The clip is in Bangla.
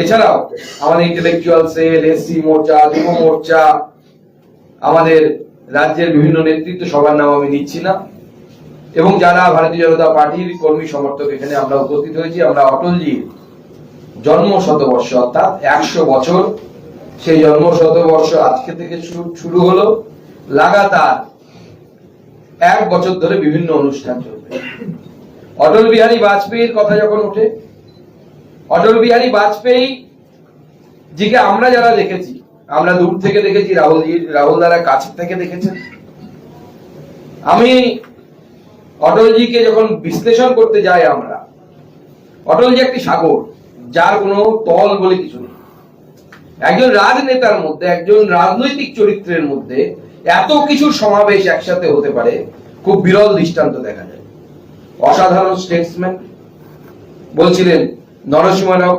এছাড়াও আমাদের ইন্টেলেকচুয়াল সেল এসসি মোর্চা, যুব মোর্চা, আমাদের রাজ্যের বিভিন্ন নেতৃত্ব সবার নাম আমি নিচ্ছি না। এবং যারা ভারতীয় জনতা পার্টির কর্মী সমর্থক এখানে আমরা উপস্থিত হয়েছি, আমরা অটলজির জন্ম শতবর্ষ অর্থাৎ একশো বছর সেই জন্ম শতবর্ষ আজকে থেকে শুরু হলো। লাগাতার এক বছর ধরে বিভিন্ন অনুষ্ঠান চলবে। অটল বিহারী বাজপেয়ীর কথা যখন ওঠে অটল বিহারী বাজপেয়ী জিকে আমরা যারা দেখেছি, আমরা দূর থেকে দেখেছি রাহুলজি রাহুল দ্বারা কাছ থেকে দেখেছেন। আমি অটলজিকে যখন বিশ্লেষণ করতে যাই আমরা অটলজি একটি সাগর, যার কোনো তল বলে কিছু নেই। একজন রাজনেতার মধ্যে, একজন রাজনৈতিক চরিত্রের মধ্যে এত কিছু সমাবেশ একসাথে হতে পারে, খুব বিরল দৃষ্টান্ত দেখা যায়। অসাধারণ স্টেটসম্যান বলছিলেন নরসিংহ রাও